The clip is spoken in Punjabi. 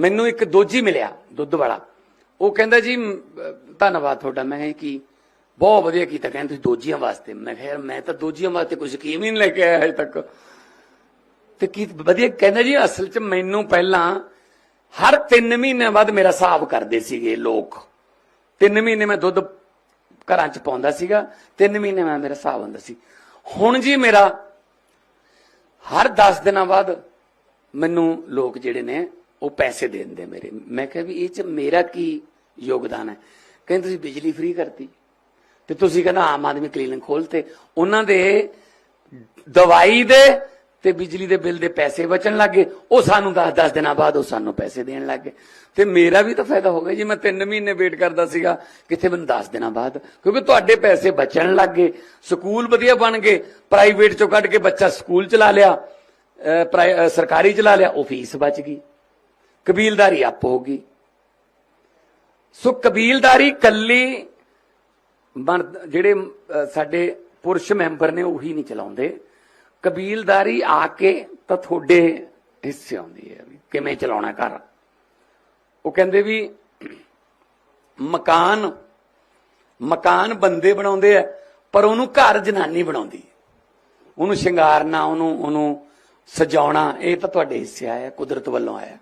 ਮੈਨੂੰ ਇੱਕ ਦੋਜੀ ਮਿਲਿਆ, ਦੁੱਧ ਵਾਲਾ। ਉਹ ਕਹਿੰਦਾ ਜੀ ਧੰਨਵਾਦ ਤੁਹਾਡਾ। ਮੈਂ ਕਿ? ਬਹੁਤ ਵਧੀਆ ਕੀਤਾ। ਕਹਿੰਦੇ, ਤੁਸੀਂ ਦੋਜੀਆਂ ਵਾਸਤੇ। ਮੈਂ ਕਿਹਾ ਮੈਂ ਤਾਂ ਦੋਜੀਆਂ ਵਾਸਤੇ ਕੁਝ ਸਕੀਮ ਹੀ ਨਹੀਂ ਲੈ ਕੇ ਆਇਆ ਹਜੇ ਤੱਕ। ਤੇ ਕੀ ਵਧੀਆ, ਕਹਿੰਦਾ ਜੀ, ਅਸਲ 'ਚ ਮੈਨੂੰ ਪਹਿਲਾਂ ਹਰ 3 ਮਹੀਨੇ ਬਾਅਦ ਮੇਰਾ ਹਿਸਾਬ ਕਰਦੇ ਸੀਗੇ ਲੋਕ। 3 ਮਹੀਨੇ ਮੈਂ ਦੁੱਧ ਘਰਾਂ 'ਚ ਪਾਉਂਦਾ ਸੀਗਾ 3 ਮਹੀਨੇ ਮੈਂ ਮੇਰਾ ਹਿਸਾਬ ਹੁੰਦਾ ਸੀ। ਹੁਣ ਜੀ ਮੇਰਾ ਹਰ 10 ਦਿਨਾਂ ਬਾਅਦ ਮੈਨੂੰ ਲੋਕ ਜਿਹੜੇ ਨੇ ਉਹ ਪੈਸੇ ਦੇ ਦਿੰਦੇ ਮੇਰੇ। ਮੈਂ ਕਿਹਾ ਵੀ ਇਹ 'ਚ ਮੇਰਾ ਕੀ ਯੋਗਦਾਨ ਹੈ? ਕਹਿੰਦੇ ਤੁਸੀਂ ਬਿਜਲੀ ਫ੍ਰੀ ਕਰਤੀ। ਤੇ ਤੁਸੀਂ ਕਹਿੰਦਾ ਆਮ ਆਦਮੀ ਕਲੀਨਿਕ ਖੋਲਤੇ। ਉਹਨਾਂ ਦੇ ਦਵਾਈ ਦੇ ਤੇ ਬਿਜਲੀ ਦੇ ਬਿੱਲ ਦੇ ਪੈਸੇ ਬਚਣ ਲੱਗੇ ਉਹ ਸਾਨੂੰ 10-10 ਦਿਨਾਂ ਬਾਅਦ ਉਹ ਸਾਨੂੰ ਪੈਸੇ ਦੇਣ ਲੱਗੇ ਤੇ ਮੇਰਾ ਵੀ ਤਾਂ ਫਾਇਦਾ ਹੋ ਗਿਆ ਜੀ। ਮੈਂ 3 ਮਹੀਨੇ ਵੇਟ ਕਰਦਾ ਸੀਗਾ। ਕਿੱਥੇ ਮੈਨੂੰ 10 ਦਿਨਾਂ ਬਾਅਦ? ਕਿਉਂਕਿ ਤੁਹਾਡੇ ਪੈਸੇ ਬਚਣ ਲੱਗੇ ਸਕੂਲ ਵਧੀਆ ਬਣ ਗਏ। ਪ੍ਰਾਈਵੇਟ ਚੋਂ ਕੱਢ ਕੇ ਬੱਚਾ ਸਕੂਲ ਚਲਾ ਲਿਆ। ਪ੍ਰਾਈ- ਸਰਕਾਰੀ ਚਲਾ ਲਿਆ। ਉਹ ਫੀਸ ਬਚ ਗਈ। ਕਬੀਲਦਾਰੀ ਆਪ ਹੋ ਗਈ ਸੋ ਕਬੀਲਦਾਰੀ ਕੱਲੀ ਮਰਦ ਜਿਹੜੇ ਸਾਡੇ ਪੁਰਸ਼ ਮੈਂਬਰ ਨੇ ਉਹੀ ਨਹੀਂ ਚਲਾਉਂਦੇ। ਕਬੀਲਦਾਰੀ ਆ ਕੇ ਤਾਂ ਤੁਹਾਡੇ ਹਿੱਸੇ ਆਉਂਦੀ ਹੈ ਵੀ ਕਿਵੇਂ ਚਲਾਉਣਾ ਘਰ। ਉਹ ਕਹਿੰਦੇ ਵੀ ਮਕਾਨ ਮਕਾਨ ਬੰਦੇ ਬਣਾਉਂਦੇ ਆ, ਪਰ ਉਹਨੂੰ ਘਰ ਜਨਾਨੀ ਬਣਾਉਂਦੀ ਉਹਨੂੰ ਸ਼ਿੰਗਾਰਨਾ, ਉਹਨੂੰ ਉਹਨੂੰ ਸਜਾਉਣਾ, ਇਹ ਤਾਂ ਤੁਹਾਡੇ ਹਿੱਸੇ ਆਇਆ, ਕੁਦਰਤ ਵੱਲੋਂ ਆਇਆ।